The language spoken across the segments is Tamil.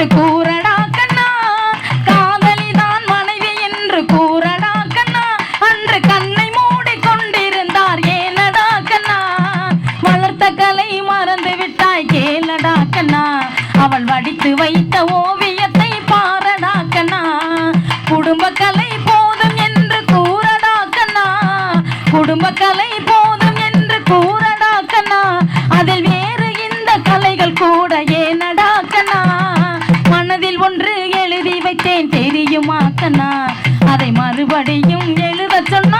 என்று கூறடா கண்ணா. காதலிதான் மனைவி என்று கூறடா கண்ணா. அன்று கண்ணை மூடி கொண்டிருந்தார் ஏனடா கண்ணா. வளர்த்த கலை மறந்து விட்டாய் கேளடா கண்ணா. அவள் வடித்து வைத்த ஓவியத்தை பாரடா கண்ணா. குடும்ப கலை போதும் என்று கூறடா கண்ணா. குடும்ப கலை போதும் என்று கூறடா கண்ணா. அதில் வேறு இந்த கலைகள் கூட ஒன்று எழுதி வைத்தேன் தெரியுமா கண்ணா அதை மறுபடியும் எழுத சொன்னால்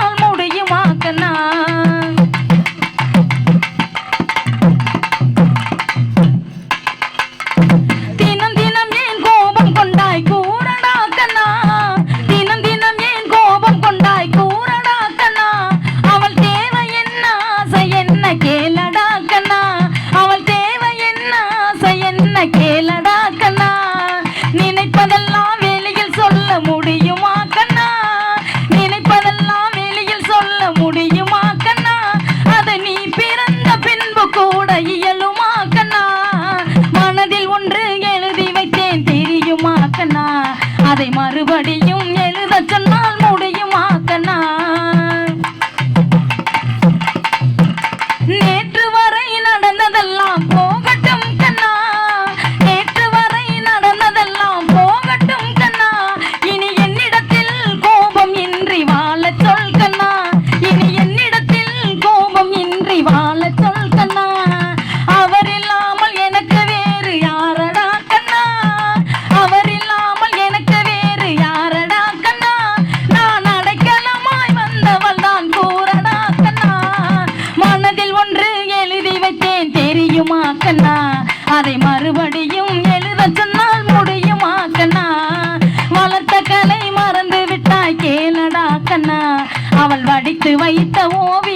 அதை மறுபடியும் எழுத சொன்னால் முடியுமா கண்ணா? எழுதி தெரியுமா கண்ணா? அதை மறுபடியும் எழுத சொன்னால் முடியுமா கண்ணா? வளர்த்த கலை மறந்து விட்டாய் கேளடா கண்ணா? அவள் வடித்து வைத்த ஓவியம்